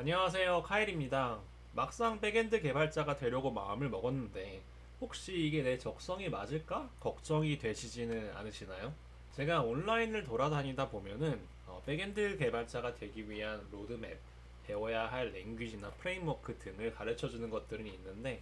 안녕하세요 카일입니다 막상 백엔드 개발자가 되려고 마음을 먹었는데 혹시 이게 내 적성이 맞을까? 걱정이 되시지는 않으시나요? 제가 온라인을 돌아다니다 보면은 어, 백엔드 개발자가 되기 위한 로드맵, 배워야 할 랭귀지나 프레임워크 등을 가르쳐 주는 것들은 있는데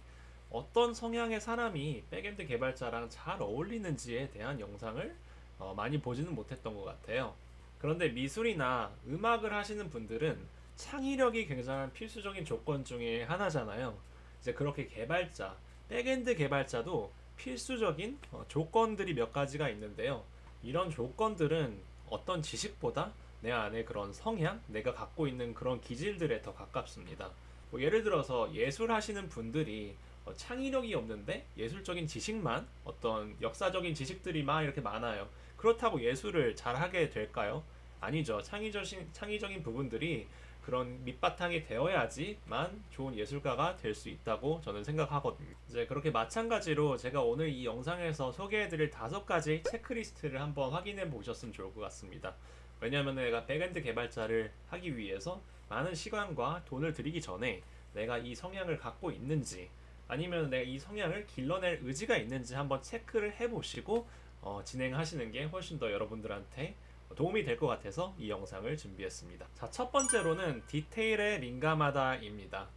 어떤 성향의 사람이 백엔드 개발자랑 잘 어울리는지에 대한 영상을 어, 많이 보지는 못했던 것 같아요. 그런데 미술이나 음악을 하시는 분들은 창의력이 굉장한 필수적인 조건 중에 하나잖아요. 이제 그렇게 개발자, 백엔드 개발자도 필수적인 어, 조건들이 몇 가지가 있는데요. 이런 조건들은 어떤 지식보다 내 안에 그런 성향, 내가 갖고 있는 그런 기질들에 더 가깝습니다. 뭐 예를 들어서 예술 하시는 분들이 어, 창의력이 없는데 예술적인 지식만 어떤 역사적인 지식들이 막 이렇게 많아요. 그렇다고 예술을 잘 하게 될까요? 아니죠. 창의적인, 창의적인 부분들이 그런 밑바탕이 되어야지만 좋은 예술가가 될 수 있다고 저는 생각하거든요. 이제 그렇게 마찬가지로 제가 오늘 이 영상에서 소개해드릴 다섯 가지 체크리스트를 한번 확인해 보셨으면 좋을 것 같습니다. 왜냐하면 내가 백엔드 개발자를 하기 위해서 많은 시간과 돈을 들이기 전에 내가 이 성향을 갖고 있는지 아니면 내가 이 성향을 길러낼 의지가 있는지 한번 체크를 해보시고 어, 진행하시는 게 훨씬 더 여러분들한테 도움이 될 것 같아서 이 영상을 준비했습니다. 자, 첫 번째로는 디테일에 민감하다입니다.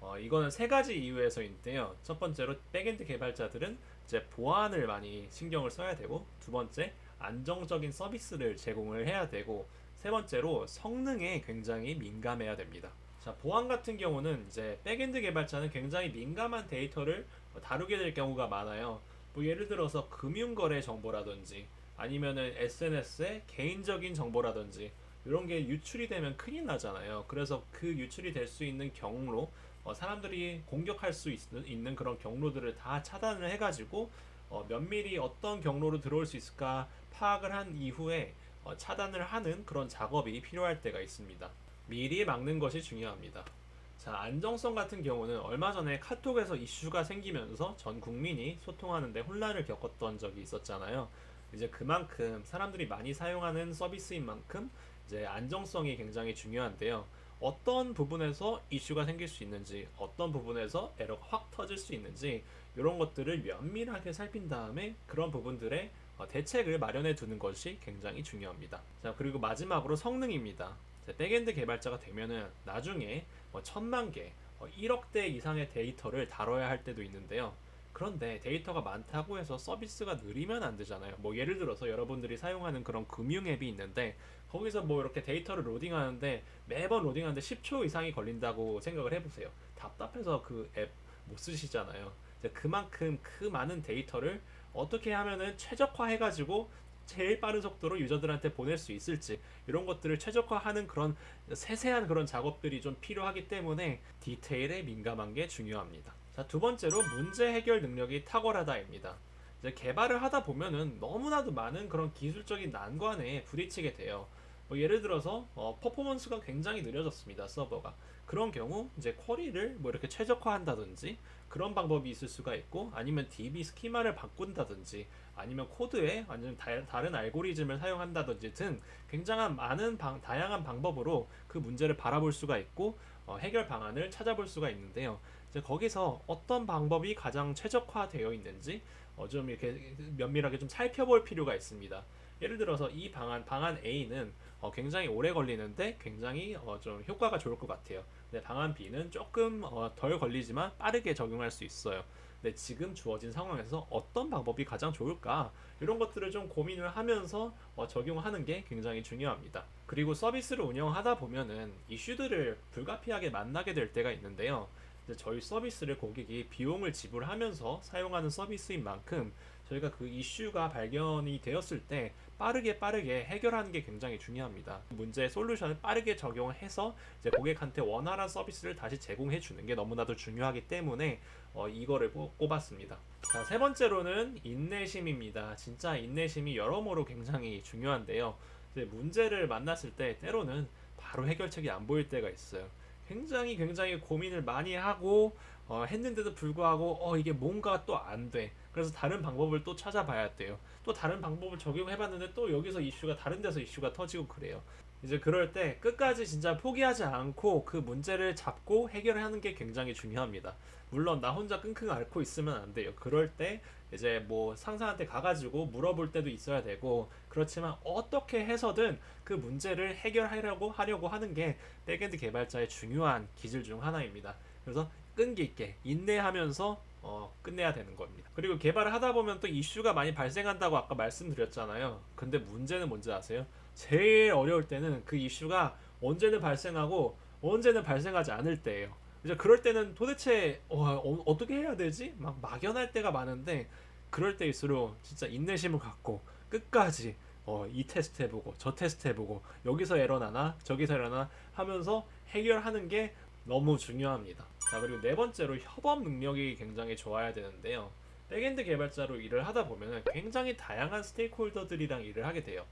어, 이거는 세 가지 이유에서인데요. 첫 번째로 백엔드 개발자들은 이제 보안을 많이 신경을 써야 되고, 두 번째 안정적인 서비스를 제공을 해야 되고, 세 번째로 성능에 굉장히 민감해야 됩니다. 자, 보안 같은 경우는 이제 백엔드 개발자는 굉장히 민감한 데이터를 다루게 될 경우가 많아요. 뭐 예를 들어서 금융거래 정보라든지 아니면은 SNS에 개인적인 정보라든지 이런 게 유출이 되면 큰일 나잖아요. 그래서 그 유출이 될 수 있는 경로, 어, 사람들이 공격할 수 있, 는 그런 경로들을 다 차단을 해가지고 어, 면밀히 어떤 경로로 들어올 수 있을까 파악을 한 이후에 어, 차단을 하는 그런 작업이 필요할 때가 있습니다. 미리 막는 것이 중요합니다. 자, 안정성 같은 경우는 얼마 전에 카톡에서 이슈가 생기면서 전 국민이 소통하는데 혼란을 겪었던 적이 있었잖아요. 이제 그만큼 사람들이 많이 사용하는 서비스인 만큼 이제 안정성이 굉장히 중요한데요. 어떤 부분에서 이슈가 생길 수 있는지, 어떤 부분에서 에러가 확 터질 수 있는지, 이런 것들을 면밀하게 살핀 다음에 그런 부분들의 어, 대책을 마련해 두는 것이 굉장히 중요합니다. 자, 그리고 마지막으로 성능입니다. 자, 백엔드 개발자가 되면은 나중에 뭐 천만 개, 어, 1억 대 이상의 데이터를 다뤄야 할 때도 있는데요. 그런데 데이터가 많다고 해서 서비스가 느리면 안 되잖아요. 뭐 예를 들어서 여러분들이 사용하는 그런 금융 앱이 있는데 거기서 뭐 이렇게 데이터를 로딩하는데 매번 로딩하는데 10초 이상이 걸린다고 생각을 해보세요. 답답해서 그 앱 못 쓰시잖아요. 그만큼 그 많은 데이터를 어떻게 하면은 최적화해가지고 제일 빠른 속도로 유저들한테 보낼 수 있을지 이런 것들을 최적화하는 그런 세세한 그런 작업들이 좀 필요하기 때문에 디테일에 민감한 게 중요합니다. 자, 두 번째로 문제 해결 능력이 탁월하다입니다. 이제 개발을 하다 보면은 너무나도 많은 그런 기술적인 난관에 부딪히게 돼요. 뭐 예를 들어서 어, 퍼포먼스가 굉장히 느려졌습니다 서버가 그런 경우 이제 쿼리를 뭐 이렇게 최적화한다든지 그런 방법이 있을 수가 있고 아니면 DB 스키마를 바꾼다든지 아니면 코드에 완전 다, 다른 알고리즘을 사용한다든지 등 굉장한 많은 방, 다양한 방법으로 그 문제를 바라볼 수가 있고 어, 해결 방안을 찾아볼 수가 있는데요. 이제 거기서 어떤 방법이 가장 최적화되어 있는지 어, 좀 이렇게 면밀하게 좀 살펴볼 필요가 있습니다. 예를 들어서 이 방안 방안 A는 어, 굉장히 오래 걸리는데 굉장히 어, 좀 효과가 좋을 것 같아요. 근데 방안 B는 조금 어, 덜 걸리지만 빠르게 적용할 수 있어요. 근데 지금 주어진 상황에서 어떤 방법이 가장 좋을까 이런 것들을 좀 고민을 하면서 어, 적용하는 게 굉장히 중요합니다. 그리고 서비스를 운영하다 보면은 이슈들을 불가피하게 만나게 될 때가 있는데요. 저희 서비스를 고객이 비용을 지불하면서 사용하는 서비스인 만큼 저희가 그 이슈가 발견이 되었을 때 빠르게 빠르게 해결하는 게 굉장히 중요합니다. 문제의 솔루션을 빠르게 적용해서 이제 고객한테 원활한 서비스를 다시 제공해 주는 게 너무나도 중요하기 때문에 어, 이거를 꼽- 꼽았습니다. 자, 세 번째로는 인내심입니다. 진짜 인내심이 여러모로 굉장히 중요한데요. 문제를 만났을 때 때로는 바로 해결책이 안 보일 때가 있어요. 굉장히 굉장히 고민을 많이 하고 어, 했는데도 불구하고 어 이게 뭔가 또 안 돼. 그래서 다른 방법을 또 찾아봐야 돼요. 또 다른 방법을 적용해봤는데 또 여기서 이슈가 다른 데서 이슈가 터지고 그래요. 이제 그럴 때 끝까지 진짜 포기하지 않고 그 문제를 잡고 해결하는 게 굉장히 중요합니다. 물론 나 혼자 끙끙 앓고 있으면 안 돼요. 그럴 때 이제 뭐 상사한테 가가지고 물어볼 때도 있어야 되고 그렇지만 어떻게 해서든 그 문제를 해결하려고 하려고 하는 게 백엔드 개발자의 중요한 기질 중 하나입니다. 그래서 끈기 있게 인내하면서 어, 끝내야 되는 겁니다. 그리고 개발을 하다 보면 또 이슈가 많이 발생한다고 아까 말씀드렸잖아요. 근데 문제는 뭔지 아세요? 제일 어려울 때는 그 이슈가 언제는 발생하고 언제는 발생하지 않을 때예요. 이제 그럴 때는 도대체 어, 떻게 해야 되지? 막 막연할 때가 많은데 그럴 때일수록 진짜 인내심을 갖고 끝까지 어, 이 테스트 해보고 저 테스트 해보고 여기서 에러 나나 저기서 에러 나 하면서 해결하는 게 너무 중요합니다. 자 그리고 네 번째로 협업 능력이 굉장히 좋아야 되는데요. 백엔드 개발자로 일을 하다 보면 굉장히 다양한 스테이크홀더들이랑 일을 하게 돼요.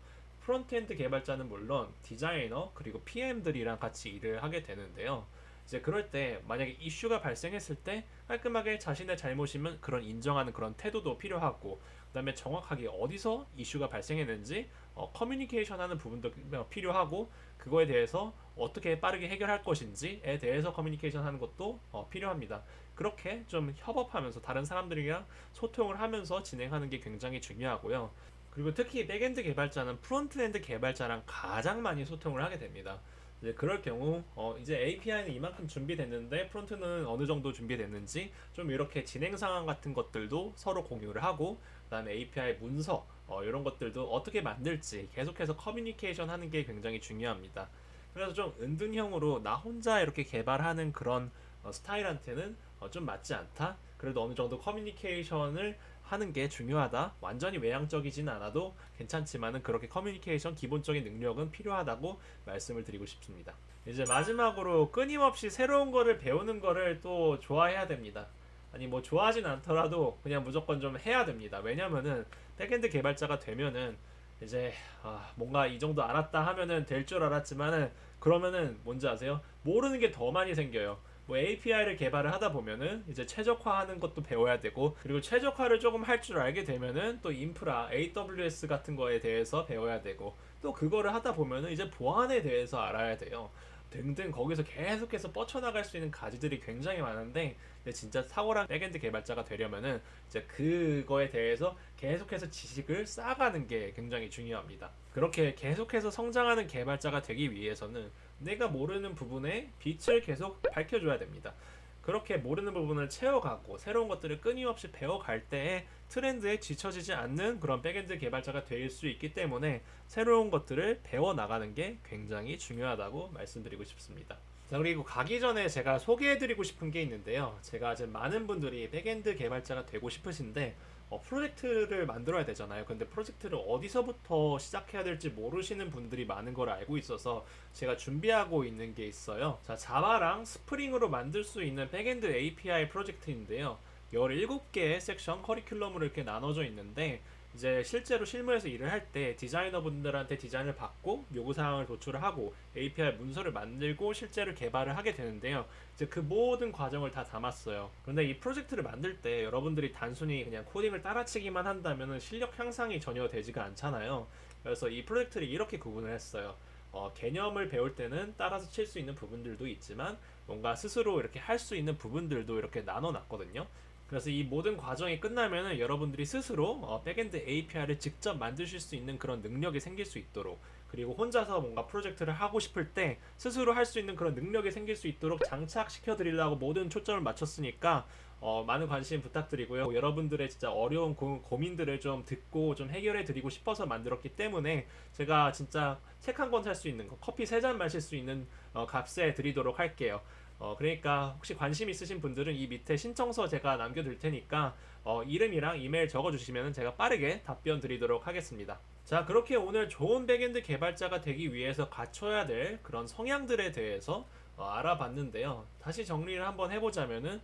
프론트엔드 개발자는 물론 디자이너 그리고 PM들이랑 같이 일을 하게 되는데요. 이제 그럴 때 만약에 이슈가 발생했을 때 깔끔하게 자신의 잘못이면 그런 인정하는 그런 태도도 필요하고 그다음에 정확하게 어디서 이슈가 발생했는지 어, 커뮤니케이션 하는 부분도 필요하고 그거에 대해서 어떻게 빠르게 해결할 것인지에 대해서 커뮤니케이션 하는 것도 어, 필요합니다. 그렇게 좀 협업하면서 다른 사람들이랑 소통을 하면서 진행하는 게 굉장히 중요하고요. 그리고 특히 백엔드 개발자는 프론트엔드 개발자랑 가장 많이 소통을 하게 됩니다. 이제 그럴 경우 어 이제 API는 이만큼 준비됐는데 프론트는 어느 정도 준비됐는지 좀 이렇게 진행 상황 같은 것들도 서로 공유를 하고 그다음에 API 문서 어 이런 것들도 어떻게 만들지 계속해서 커뮤니케이션 하는 게 굉장히 중요합니다. 그래서 좀 은둔형으로 나 혼자 이렇게 개발하는 그런 어 스타일한테는 어 좀 맞지 않다. 그래도 어느 정도 커뮤니케이션을 하는 게 중요하다. 완전히 외향적이진 않아도 괜찮지만은 그렇게 커뮤니케이션 기본적인 능력은 필요하다고 말씀을 드리고 싶습니다. 이제 마지막으로 끊임없이 새로운 거를 배우는 거를 또 좋아해야 됩니다. 아니 뭐 좋아하진 않더라도 그냥 무조건 좀 해야 됩니다. 왜냐면은 백엔드 개발자가 되면은 이제 아 뭔가 이 정도 알았다 하면은 될 줄 알았지만은 그러면은 뭔지 아세요? 모르는 게 더 많이 생겨요. 뭐 API를 개발을 하다 보면은 이제 최적화하는 것도 배워야 되고 그리고 최적화를 조금 할 줄 알게 되면은 또 인프라 AWS 같은 거에 대해서 배워야 되고 또 그거를 하다 보면은 이제 보안에 대해서 알아야 돼요. 등등 거기서 계속해서 뻗쳐나갈 수 있는 가지들이 굉장히 많은데 진짜 탁월한 백엔드 개발자가 되려면은 이제 그거에 대해서 계속해서 지식을 쌓아가는 게 굉장히 중요합니다. 그렇게 계속해서 성장하는 개발자가 되기 위해서는 내가 모르는 부분에 빛을 계속 밝혀줘야 됩니다. 그렇게 모르는 부분을 채워가고 새로운 것들을 끊임없이 배워갈 때에 트렌드에 지쳐지지 않는 그런 백엔드 개발자가 될 수 있기 때문에 새로운 것들을 배워나가는 게 굉장히 중요하다고 말씀드리고 싶습니다. 자, 그리고 가기 전에 제가 소개해드리고 싶은 게 있는데요. 제가 지금 많은 분들이 백엔드 개발자가 되고 싶으신데 어, 프로젝트를 만들어야 되잖아요. 근데 프로젝트를 어디서부터 시작해야 될지 모르시는 분들이 많은 걸 알고 있어서 제가 준비하고 있는 게 있어요. 자, 자바랑 스프링으로 만들 수 있는 백엔드 API 프로젝트인데요. 17개의 섹션 커리큘럼으로 이렇게 나눠져 있는데 이제 실제로 실무에서 일을 할 때 디자이너 분들한테 디자인을 받고 요구 사항을 도출을 하고 API 문서를 만들고 실제로 개발을 하게 되는데요. 이제 그 모든 과정을 다 담았어요. 그런데 이 프로젝트를 만들 때 여러분들이 단순히 그냥 코딩을 따라치기만 한다면 실력 향상이 전혀 되지가 않잖아요. 그래서 이 프로젝트를 이렇게 구분을 했어요. 어, 개념을 배울 때는 따라서 칠 수 있는 부분들도 있지만 뭔가 스스로 이렇게 할 수 있는 부분들도 이렇게 나눠 놨거든요. 그래서 이 모든 과정이 끝나면은 여러분들이 스스로 어, 백엔드 API를 직접 만드실 수 있는 그런 능력이 생길 수 있도록 그리고 혼자서 뭔가 프로젝트를 하고 싶을 때 스스로 할 수 있는 그런 능력이 생길 수 있도록 장착시켜 드리려고 모든 초점을 맞췄으니까 어, 많은 관심 부탁드리고요. 여러분들의 진짜 어려운 고, 고민들을 좀 듣고 좀 해결해 드리고 싶어서 만들었기 때문에 제가 진짜 책 한 권 살 수 있는 거, 커피 세 잔 마실 수 있는 어, 값에 드리도록 할게요. 어, 그러니까 혹시 관심 있으신 분들은 이 밑에 신청서 제가 남겨둘 테니까 어, 이름이랑 이메일 적어주시면 제가 빠르게 답변 드리도록 하겠습니다. 자, 그렇게 오늘 좋은 백엔드 개발자가 되기 위해서 갖춰야 될 그런 성향들에 대해서 어, 알아봤는데요. 다시 정리를 한번 해보자면은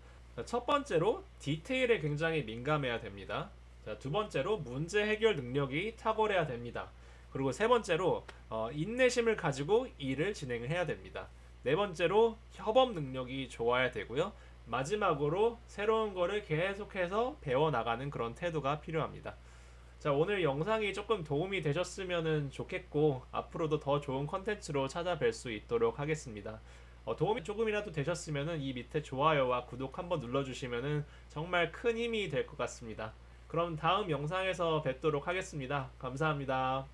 첫 번째로 디테일에 굉장히 민감해야 됩니다. 자, 두 번째로 문제 해결 능력이 탁월해야 됩니다. 그리고 세 번째로 어, 인내심을 가지고 일을 진행을 해야 됩니다. 네 번째로 협업 능력이 좋아야 되고요. 마지막으로 새로운 거를 계속해서 배워나가는 그런 태도가 필요합니다. 자, 오늘 영상이 조금 도움이 되셨으면 좋겠고, 앞으로도 더 좋은 컨텐츠로 찾아뵐 수 있도록 하겠습니다. 어, 도움이 조금이라도 되셨으면 이 밑에 좋아요와 구독 한번 눌러주시면 정말 큰 힘이 될 것 같습니다. 그럼 다음 영상에서 뵙도록 하겠습니다. 감사합니다.